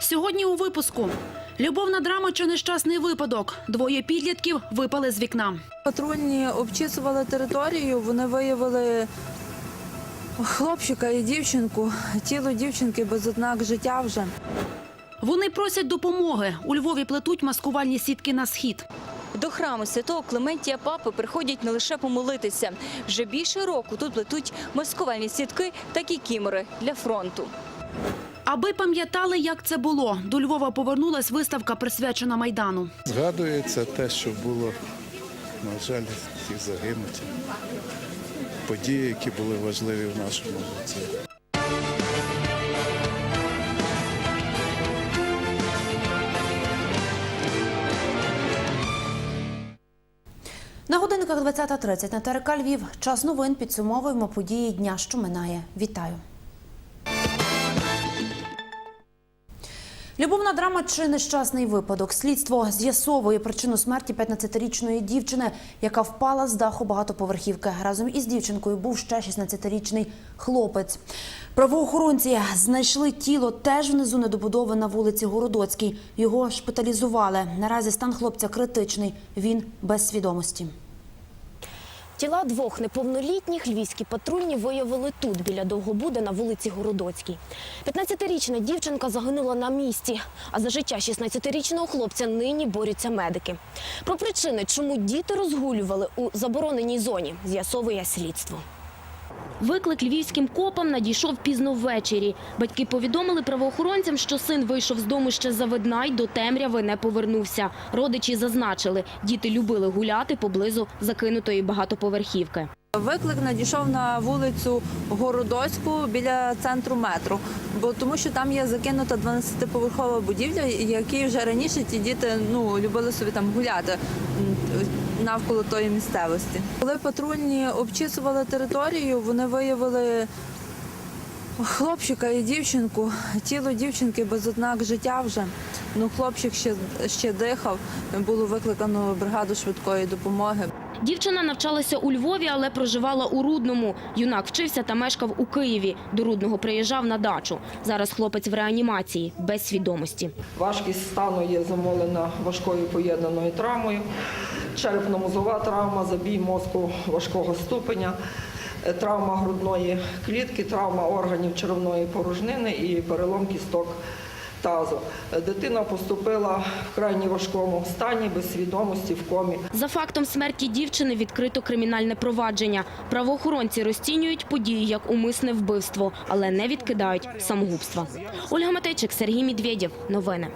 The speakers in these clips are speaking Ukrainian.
Сьогодні у випуску любовна драма чи нещасний випадок. Двоє підлітків випали з вікна. Патрульні обчисували територію, вони виявили хлопчика і дівчинку. Тіло дівчинки без ознак життя вже. Вони просять допомоги. У Львові плетуть маскувальні сітки на схід. До храму святого Клементія Папи приходять не лише помолитися. Вже більше року тут плетуть маскувальні сітки та кікімори для фронту. Аби пам'ятали, як це було. До Львова повернулась виставка, присвячена майдану. Згадується те, що було, на жаль, всі загинуті. Події, які були важливі в нашому житті. На годинниках 20.30 на ТРК Львів. Час новин підсумовуємо події дня, що минає. Вітаю. Любовна драма чи нещасний випадок. Слідство з'ясовує причину смерті 15-річної дівчини, яка впала з даху багатоповерхівки. Разом із дівчинкою був ще 16-річний хлопець. Правоохоронці знайшли тіло теж внизу недобудови на вулиці Городоцькій. Його шпиталізували. Наразі стан хлопця критичний. Він без свідомості. Тіла двох неповнолітніх львівські патрульні виявили тут, біля Довгобуди на вулиці Городоцькій. 15-річна дівчинка загинула на місці, а за життя 16-річного хлопця нині борються медики. Про причини, чому діти розгулювали у забороненій зоні, з'ясовує слідство. Виклик львівським копам надійшов пізно ввечері. Батьки повідомили правоохоронцям, що син вийшов з дому ще за видна й до темряви не повернувся. Родичі зазначили, діти любили гуляти поблизу закинутої багатоповерхівки. Виклик надійшов на вулицю Городоцьку біля центру метро, бо тому що там є закинута 12-поверхова будівля, які вже раніше ті діти ну любили собі там гуляти навколо тої місцевості. Коли патрульні обчисували територію, вони виявили хлопчика і дівчинку. Тіло дівчинки без ознак життя вже. Ну, хлопчик ще, ще дихав. Було викликано бригаду швидкої допомоги. Дівчина навчалася у Львові, але проживала у Рудному. Юнак вчився та мешкав у Києві. До Рудного приїжджав на дачу. Зараз хлопець в реанімації, без свідомості. Важкість стану є замолена важкою поєднаною травмою, черепно-мозова травма, забій мозку важкого ступеня, е, травма грудної клітки, травма органів черевної порожнини і перелом кісток тазу. Дитина поступила в крайні важкому стані, без свідомості, в комі. За фактом смерті дівчини відкрито кримінальне провадження. Правоохоронці розцінюють події як умисне вбивство, але не відкидають самогубства. Ольга Матейчик, Сергій Медведєв. Новини.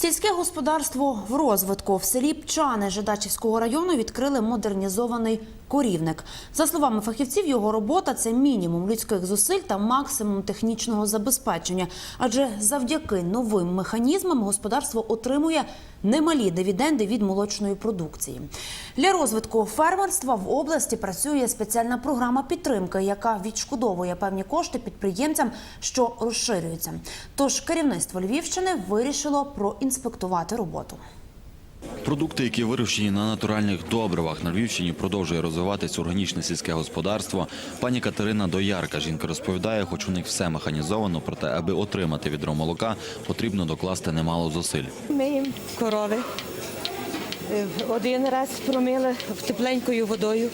Сільське господарство в розвитку в селі Пчани Жидачівського району відкрили модернізований корівник. За словами фахівців, його робота це мінімум людських зусиль та максимум технічного забезпечення. Адже завдяки новим механізмам господарство отримує немалі дивіденди від молочної продукції. Для розвитку фермерства в області працює спеціальна програма підтримки, яка відшкодовує певні кошти підприємцям, що розширюються. Тож керівництво Львівщини вирішило проінспектувати роботу. Продукти, які вирощені на натуральних добривах на Львівщині, продовжує розвиватись органічне сільське господарство. Пані Катерина Доярка жінка розповідає, хоч у них все механізовано, проте аби отримати відро молока, потрібно докласти немало зусиль. Миємо корови. Е, Один раз промили тепленькою водою,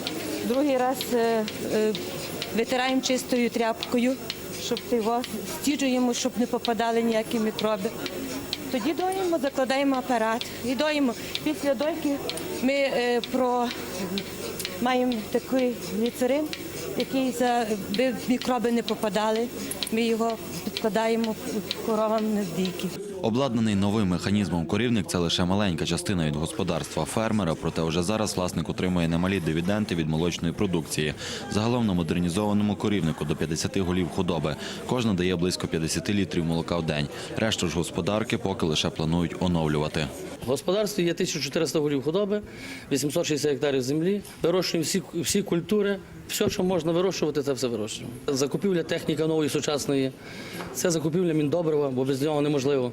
другий раз е, е, витираємо чистою тряпкою, щоб стіджуємо, щоб не попадали ніякі мікроби. Тоді доїмо, закладаємо апарат і доїмо. Після дойки ми е, про... маємо такий гліцерин, який за мікроби не попадали. Ми його підкладаємо коровам на здійки. Обладнаний новим механізмом корівник це лише маленька частина від господарства фермера, проте вже зараз власник отримує немалі дивіденти від молочної продукції. Загалом на модернізованому корівнику до 50 голів худоби. Кожна дає близько 50 літрів молока в день. Решту ж господарки поки лише планують оновлювати. В господарстві є 1400 голів худоби, 860 гектарів землі. Вирощуємо всі, всі культури, все, що можна вирощувати, це все вирощуємо. Закупівля техніки нової сучасної, це закупівля міндобрива, бо без нього неможливо.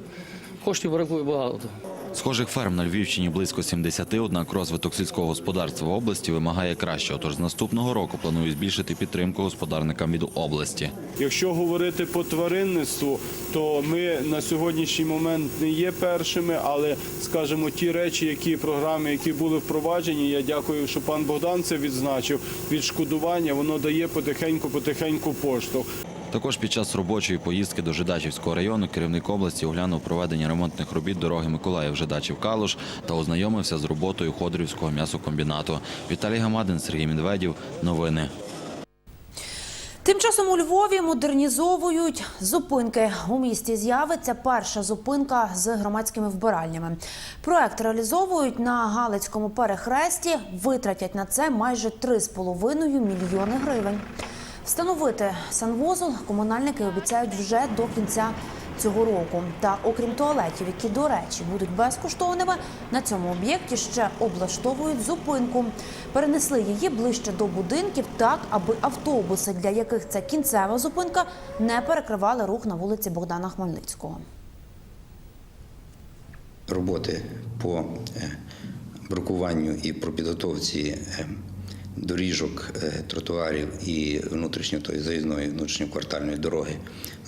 Коштів бракує багато. Схожих ферм на Львівщині близько 70, однак розвиток сільського господарства в області вимагає кращого. Тож з наступного року планують збільшити підтримку господарникам від області. Якщо говорити по тваринництву, то ми на сьогоднішній момент не є першими, але скажімо, ті речі, які програми, які були впроваджені, я дякую, що пан Богдан це відзначив. Відшкодування воно дає потихеньку, потихеньку поштовх. Також під час робочої поїздки до Жидачівського району керівник області оглянув проведення ремонтних робіт дороги Миколаїв Жидачів Калуш та ознайомився з роботою Ходорівського м'ясокомбінату. Віталій Гамадин, Сергій Медведів. Новини. Тим часом у Львові модернізовують зупинки. У місті з'явиться перша зупинка з громадськими вбиральнями. Проект реалізовують на Галицькому перехресті. Витратять на це майже 3,5 мільйони гривень. Встановити санвузол комунальники обіцяють вже до кінця цього року. Та окрім туалетів, які, до речі, будуть безкоштовними, на цьому об'єкті ще облаштовують зупинку. Перенесли її ближче до будинків так, аби автобуси, для яких це кінцева зупинка, не перекривали рух на вулиці Богдана Хмельницького. роботи по е, брукуванню і про підготовці е, доріжок, е, тротуарів і внутрішньо тої заїзної внутрішньоквартальної дороги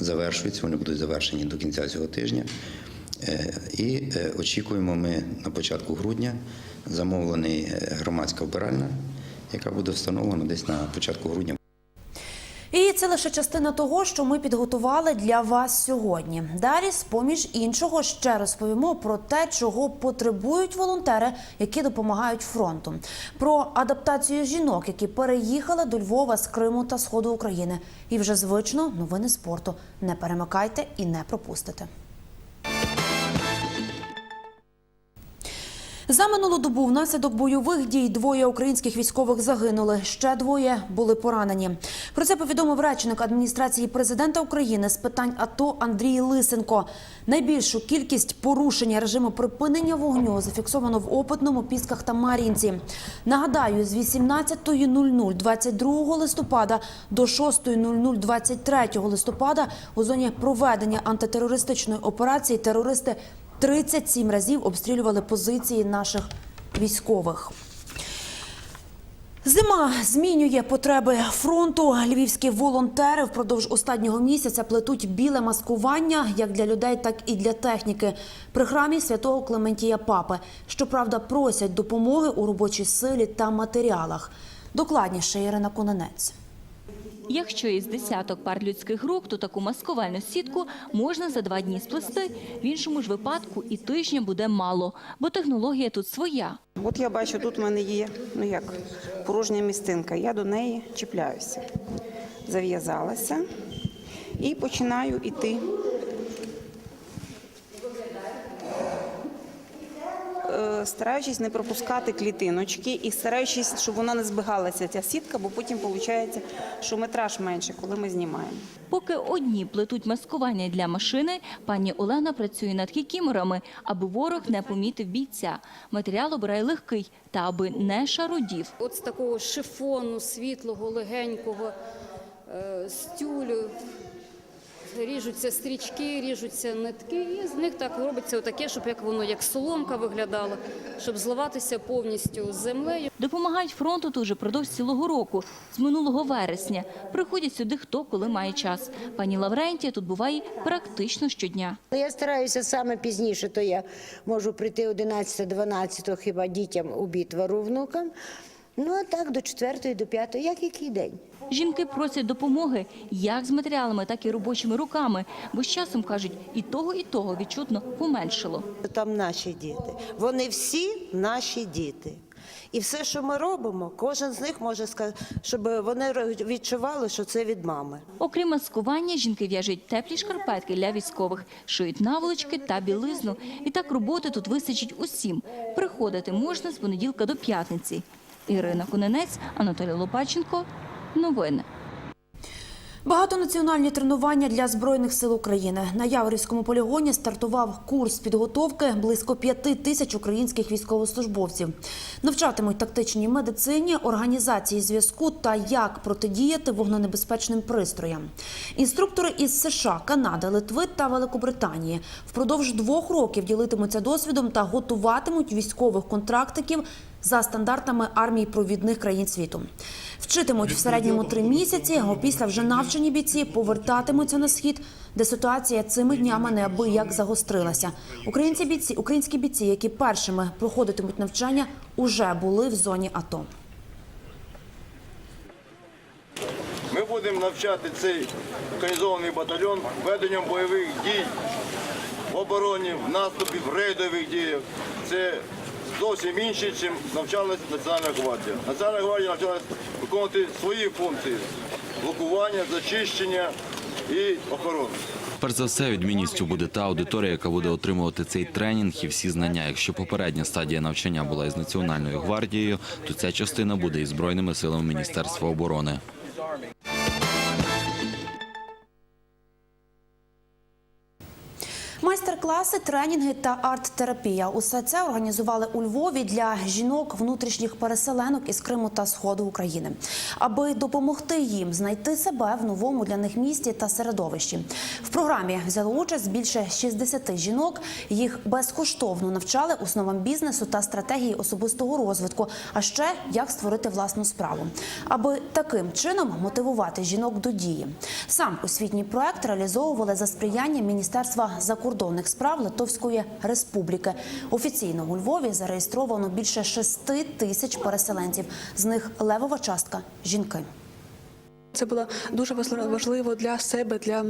завершуються. Вони будуть завершені до кінця цього тижня. Е, І е, очікуємо ми на початку грудня замовлений громадська обиральна, яка буде встановлена десь на початку грудня. Це лише частина того, що ми підготували для вас сьогодні. Далі, з поміж іншого, ще розповімо про те, чого потребують волонтери, які допомагають фронту, про адаптацію жінок, які переїхали до Львова з Криму та Сходу України. І вже звично новини спорту. Не перемикайте і не пропустите. За минулу добу внаслідок бойових дій двоє українських військових загинули. Ще двоє були поранені. Про це повідомив речник адміністрації президента України з питань АТО Андрій Лисенко. Найбільшу кількість порушення режиму припинення вогню зафіксовано в Опитному, Пісках та Мар'їнці. Нагадаю, з 18.00 22 листопада до 6.00 23 листопада у зоні проведення антитерористичної операції терористи 37 разів обстрілювали позиції наших військових. Зима змінює потреби фронту. Львівські волонтери впродовж останнього місяця плетуть біле маскування як для людей, так і для техніки. При храмі святого Клементія Папи. Щоправда, просять допомоги у робочій силі та матеріалах. Докладніше Ірина Кононець. Якщо із десяток пар людських рук, то таку маскувальну сітку можна за два дні сплести. В іншому ж випадку і тижня буде мало, бо технологія тут своя. От я бачу, тут в мене є ну як порожня містинка. Я до неї чіпляюся. Зав'язалася і починаю йти. Стараючись не пропускати клітиночки і стараючись, щоб вона не збігалася ця сітка, бо потім виходить, що метраж менше, коли ми знімаємо. Поки одні плетуть маскування для машини, пані Олена працює над кікіморами, аби ворог не помітив бійця. Матеріал обирає легкий та аби не шарудів. От з такого шифону, світлого, легенького, е, з тюлю ріжуться стрічки, ріжуться нитки, і з них так робиться отаке, щоб як воно як соломка виглядало, щоб зливатися повністю з землею. Допомагають фронту тут уже продовж цілого року, з минулого вересня. Приходять сюди хто коли має час. Пані Лаврентія тут буває практично щодня. Я стараюся саме пізніше, то я можу прийти 11-12, хіба дітям обід вару внукам. Ну а так до 4 до 5, як який день. Жінки просять допомоги як з матеріалами, так і робочими руками, бо з часом кажуть, і того, і того відчутно поменшало. Там наші діти. Вони всі наші діти. І все, що ми робимо, кожен з них може сказати, щоб вони відчували, що це від мами. Окрім маскування, жінки в'яжуть теплі шкарпетки для військових, шиють наволочки та білизну. І так роботи тут вистачить усім. Приходити можна з понеділка до п'ятниці. Ірина Коненець, Анатолій Лопаченко. Новини. Багатонаціональні тренування для збройних сил України на Яворівському полігоні стартував курс підготовки близько п'яти тисяч українських військовослужбовців. Навчатимуть тактичній медицині, організації зв'язку та як протидіяти вогненебезпечним пристроям. Інструктори із США, Канади, Литви та Великобританії впродовж двох років ділитимуться досвідом та готуватимуть військових контрактиків за стандартами армій провідних країн світу. Вчитимуть в середньому три місяці. Опісля вже навчені бійці повертатимуться на схід, де ситуація цими днями неабияк загострилася. Українці бійці, українські бійці, які першими проходитимуть навчання, уже були в зоні АТО. Ми будемо навчати цей організований батальйон веденням бойових дій в обороні, в наступі, в рейдових діях. Це зовсім інше, ніж навчалася Національна гвардія. Національна гвардія навчалася виконувати свої функції блокування, зачищення і охорони. Перш за все, відмінністю буде та аудиторія, яка буде отримувати цей тренінг і всі знання. Якщо попередня стадія навчання була із Національною гвардією, то ця частина буде із збройними силами Міністерства оборони. Майстер-класи, тренінги та арт-терапія. Усе це організували у Львові для жінок внутрішніх переселенок із Криму та Сходу України, аби допомогти їм знайти себе в новому для них місті та середовищі. В програмі взяло участь більше 60 жінок. Їх безкоштовно навчали основам бізнесу та стратегії особистого розвитку, а ще як створити власну справу, аби таким чином мотивувати жінок до дії. Сам освітній проект реалізовували за сприяння Міністерства закордонних справ Литовської Республіки. Офіційно у Львові зареєстровано більше 6 тисяч переселенців. З них левова частка жінки. Це було дуже важли- важливо для себе, для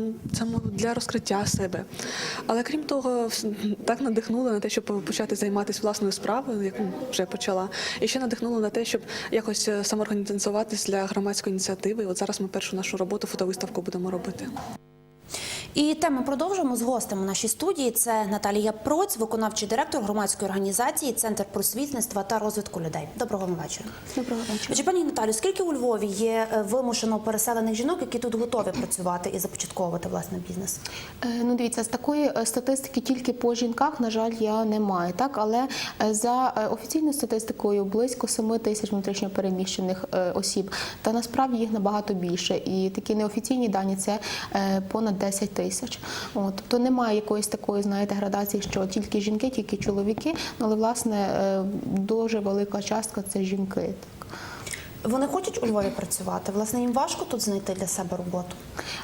для розкриття себе. Але крім того, так надихнуло на те, щоб почати займатися власною справою, яку вже почала, і ще надихнуло на те, щоб якось е, самоорганізуватись для громадської ініціативи. От зараз ми першу нашу роботу, фотовиставку будемо робити. І тему продовжимо з гостем у нашій студії. Це Наталія Проць, виконавчий директор громадської організації Центр просвітництва та розвитку людей. Доброго вам вечора. Доброго вечора. Пані Наталю, скільки у Львові є е, вимушено переселених жінок, які тут готові працювати і започатковувати власний бізнес? Е, Ну, дивіться, з такої е, статистики тільки по жінках, на жаль, я не маю. Так, але за офіційною статистикою близько 7 тисяч внутрішньопереміщених е, осіб. Та насправді їх набагато більше. І такі неофіційні дані це понад 10 тисяч. От, тобто немає якоїсь такої, знаєте, градації, що тільки жінки, тільки чоловіки. Ну, Але власне е, дуже велика частка це жінки. Вони хочуть у Львові працювати. Власне, їм важко тут знайти для себе роботу.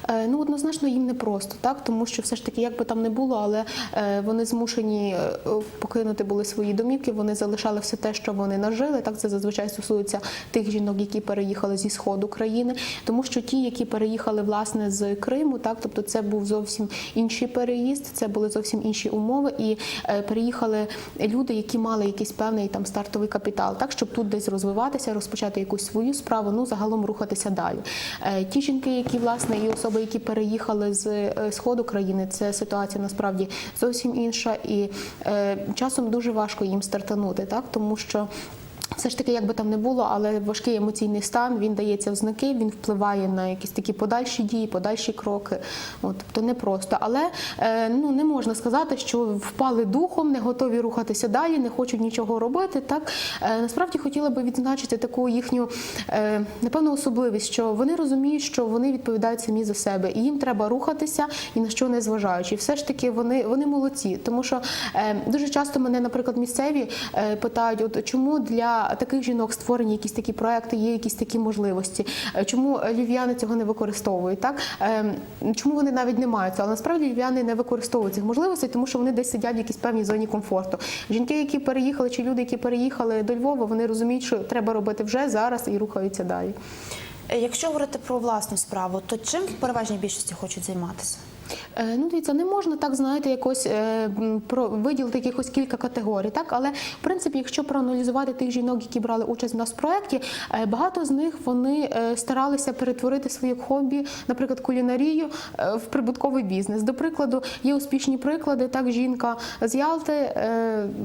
Е, Ну, однозначно їм не просто, так тому що все ж таки, як би там не було, але е, вони змушені е, покинути були свої домівки. Вони залишали все те, що вони нажили. Так це зазвичай стосується тих жінок, які переїхали зі сходу країни, тому що ті, які переїхали власне з Криму, так тобто це був зовсім інший переїзд, це були зовсім інші умови, і е, переїхали люди, які мали якийсь певний там стартовий капітал, так щоб тут десь розвиватися, розпочати якусь свою справу, ну загалом рухатися далі. Е, Ті жінки, які власне і особи, які переїхали з е, сходу країни, це ситуація насправді зовсім інша, і е, часом дуже важко їм стартанути, так тому що. Все ж таки, як би там не було, але важкий емоційний стан він дається в знаки, він впливає на якісь такі подальші дії, подальші кроки. От, тобто непросто. Але е, ну не можна сказати, що впали духом, не готові рухатися далі, не хочуть нічого робити. Так е, насправді хотіла би відзначити таку їхню е, напевно особливість, що вони розуміють, що вони відповідають самі за себе, і їм треба рухатися і на що не зважаючи. І все ж таки вони, вони молодці, тому що дуже часто мене, наприклад, місцеві питають, от чому для таких жінок створені якісь такі проекти, є якісь такі можливості. Е, Чому львів'яни цього не використовують? Так Е, чому вони навіть не мають цього? Але насправді львів'яни не використовують цих можливостей, тому що вони десь сидять в якійсь певній зоні комфорту. Жінки, які переїхали, чи люди, які переїхали до Львова, вони розуміють, що треба робити вже зараз і рухаються далі. Е, Якщо говорити про власну справу, то чим в переважній більшості хочуть займатися? Е, Ну, дивіться, не можна так, знаєте, якось е, виділити якихось кілька категорій, так але в принципі, якщо проаналізувати тих жінок, які брали участь в нас в проєкті, е, багато з них вони старалися перетворити своє хобі, наприклад, кулінарію в прибутковий бізнес. До прикладу, є успішні приклади. Так, жінка з Ялти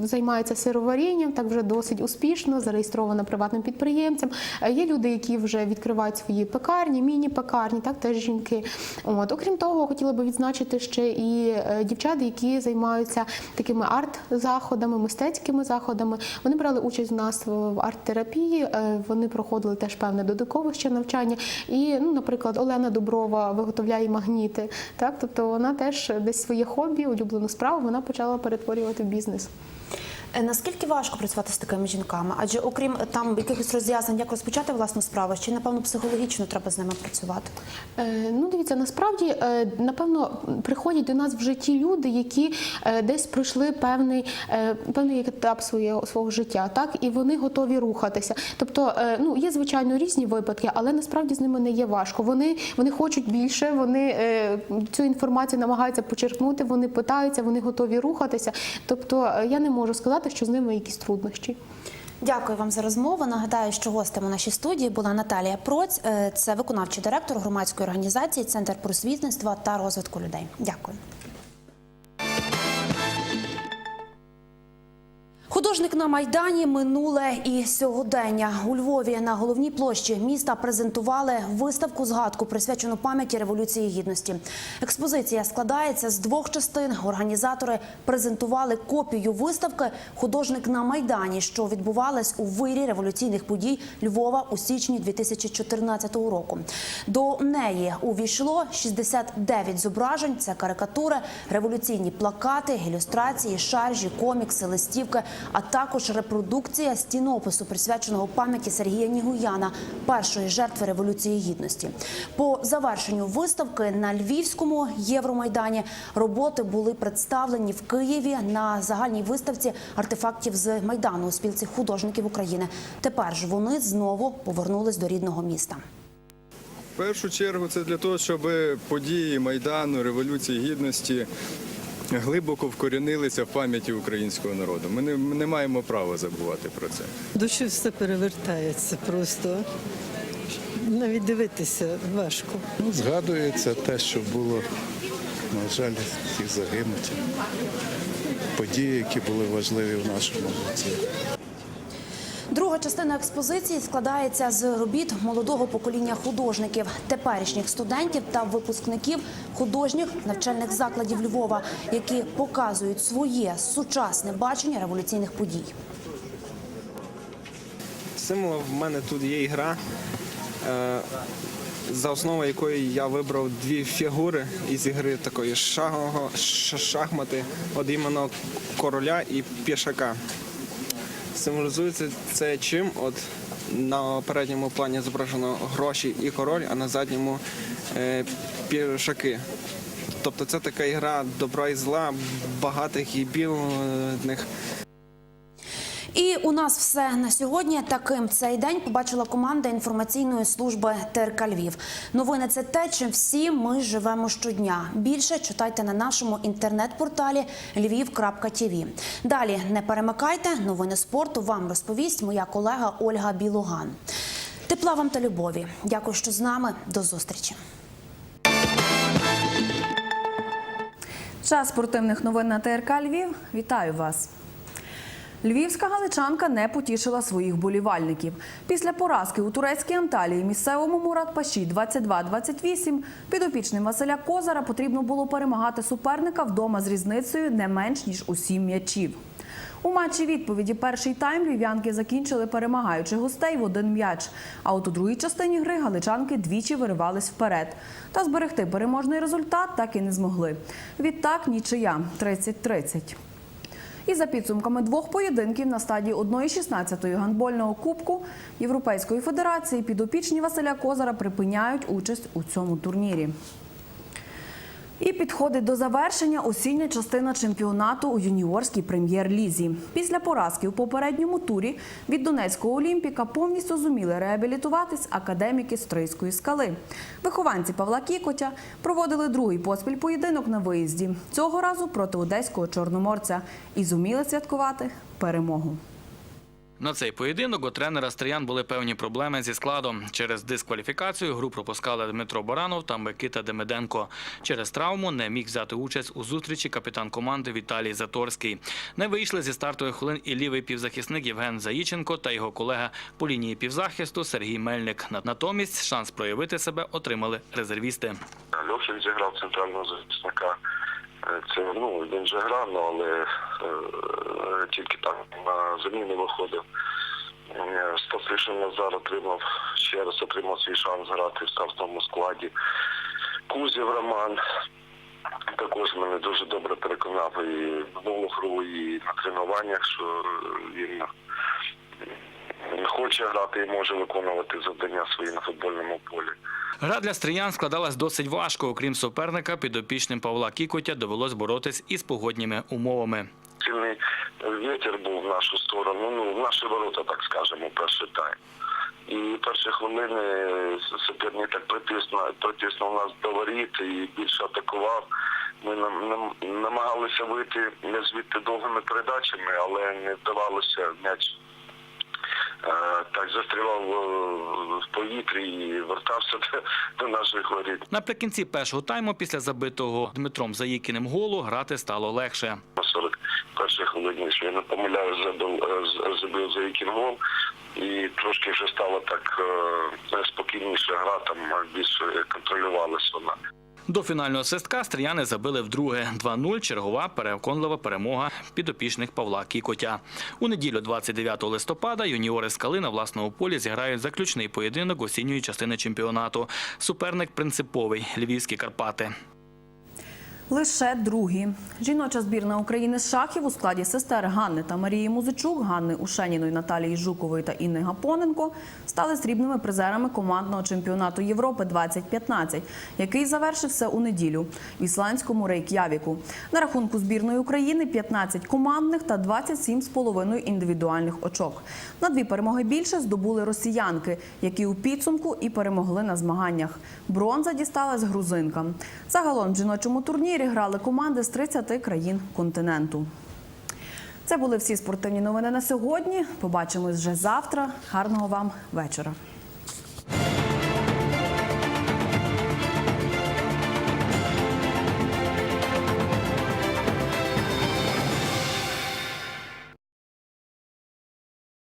займається сироварінням, так вже досить успішно, зареєстрована приватним підприємцем. Є люди, які вже відкривають свої пекарні, міні-пекарні, так теж жінки. От окрім того, хотіла би відзначити ще і е, дівчат, які займаються такими арт-заходами, мистецькими заходами. Вони брали участь у нас в арт-терапії. е, Вони проходили теж певне додаткове навчання. І, ну, наприклад, Олена Дуброва виготовляє магніти. Так, тобто вона теж десь своє хобі, улюблену справу, вона почала перетворювати в бізнес. Е, Наскільки важко працювати з такими жінками? Адже окрім е, там якихось роз'яснень, як розпочати власну справу, ще напевно психологічно треба з ними працювати. Е, Ну, дивіться, насправді, напевно, приходять до нас в житті люди, які десь пройшли певний, певний етап своєго свого життя, так і вони готові рухатися. Тобто, ну є звичайно різні випадки, але насправді з ними не є важко. Вони, вони хочуть більше, вони цю інформацію намагаються почерпнути, вони питаються, вони готові рухатися. Тобто, я не можу сказати, що з ними якісь труднощі. Дякую вам за розмову. Нагадаю, що гостем у нашій студії була Наталія Проць, е, це виконавчий директор громадської організації Центр просвітництва та розвитку людей. Дякую. Художник на майдані минуле і сьогодення у Львові на головній площі міста презентували виставку згадку присвячену пам'яті революції гідності. Експозиція складається з двох частин. Організатори презентували копію виставки Художник на майдані, що відбувалась у вирі революційних подій Львова у січні 2014 року. До неї увійшло 69 зображень. Це карикатури, революційні плакати, ілюстрації, шаржі, комікси, листівки, а також репродукція стінопису, присвяченого пам'яті Сергія Нігуяна, першої жертви революції гідності. По завершенню виставки на Львівському Євромайдані роботи були представлені в Києві на загальній виставці артефактів з майдану у спілці художників України. Тепер ж вони знову повернулись до рідного міста. В першу чергу це для того, щоб події Майдану, Революції Гідності глибоко вкорінилися в пам'яті українського народу. Ми не, ми не маємо права забувати про це. Душі все перевертається просто. Навіть дивитися важко. Ну, згадується те, що було, на жаль, всіх загинуті. Події, які були важливі в нашому житті. Друга частина експозиції складається з робіт молодого покоління художників, теперішніх студентів та випускників художніх навчальних закладів Львова, які показують своє сучасне бачення революційних подій. Символом в мене тут є ігра, е, за основою якої я вибрав дві фігури із ігри такої шахмати, от іменно короля і пішака. Символізується це чим? От на передньому плані зображено гроші і король, а на задньому е, пішаки. Тобто це така ігра добра і зла, багатих і бідних. І у нас все на сьогодні. Таким цей день побачила команда інформаційної служби ТРК Львів. Новини це те, чим всі ми живемо щодня. Більше читайте на нашому інтернет-порталі lviv.tv. Далі не перемикайте. Новини спорту вам розповість моя колега Ольга Білуган. Тепла вам та любові. Дякую, що з нами. До зустрічі. Час спортивних новин на ТРК Львів. Вітаю вас. Львівська галичанка не потішила своїх болівальників. Після поразки у турецькій Анталії місцевому Мурат-Паші 22-28 підопічним Василя Козара потрібно було перемагати суперника вдома з різницею не менш ніж у сім м'ячів. У матчі відповіді перший тайм львів'янки закінчили перемагаючи гостей в один м'яч. А от у другій частині гри галичанки двічі виривались вперед. Та зберегти переможний результат так і не змогли. Відтак нічия 30-30. І за підсумками двох поєдинків на стадії 1-16 гандбольного кубку Європейської федерації підопічні Василя Козара припиняють участь у цьому турнірі. І підходить до завершення осіння частина чемпіонату у юніорській прем'єр-лізі. Після поразки у попередньому турі від Донецького Олімпіка повністю зуміли реабілітуватись академіки Стрийської скали. Вихованці Павла Кікотя проводили другий поспіль поєдинок на виїзді. Цього разу проти одеського чорноморця і зуміли святкувати перемогу. На цей поєдинок у тренера Стриян були певні проблеми зі складом. Через дискваліфікацію гру пропускали Дмитро Баранов та Микита Демиденко. Через травму не міг взяти участь у зустрічі капітан команди Віталій Заторський. Не вийшли зі стартових хвилин і лівий півзахисник Євген Заїченко та його колега по лінії півзахисту Сергій Мельник. Натомість шанс проявити себе отримали резервісти. Льохін зіграв центрального захисника. Е, Це ну він же грав, але е, тільки так на заміни виходив. Е, Стасишин Назар отримав ще раз отримав свій шанс грати в стартовому складі. Кузів Роман також мене дуже добре переконав і в нову гру, і на тренуваннях, що він хоче грати і може виконувати завдання свої на футбольному полі. Гра для стріян складалась досить важко. Окрім суперника, підопічним Павла Кікотя довелось боротись із погодніми умовами. Сильний вітер був в нашу сторону, ну, в наші ворота, так скажемо, перший тайм. І перші хвилини суперник так притиснув, притиснув нас до воріт і більше атакував. Ми нам, нам, намагалися вийти звідти довгими передачами, але не вдавалося м'яч. Так застрівав е, в повітрі і вертався до, наших воріт. Наприкінці першого тайму, після забитого Дмитром Заїкіним голу, грати стало легше. На 41 хвилині, якщо я не помиляюсь, забив, е, забив за яким гол. І трошки вже стало так е, спокійніше гра, там більше контролювалася вона. До фінального свистка стріяни забили вдруге 2-0. Чергова переконлива перемога підопічних Павла Кікотя. У неділю 29 листопада юніори скали на власному полі зіграють заключний поєдинок осінньої частини чемпіонату. Суперник принциповий Львівські Карпати. Лише другі. Жіноча збірна України з шахів у складі сестер Ганни та Марії Музичук, Ганни Ушеніної, Наталії Жукової та Інни Гапоненко стали срібними призерами командного чемпіонату Європи 2015, який завершився у неділю в ісландському Рейк'явіку. На рахунку збірної України 15 командних та 27,5 індивідуальних очок. На дві перемоги більше здобули росіянки, які у підсумку і перемогли на змаганнях. Бронза дісталась грузинкам. Загалом в жіночому турнірі грали команди з 30 країн континенту. Це були всі спортивні новини на сьогодні. Побачимось вже завтра. Гарного вам вечора.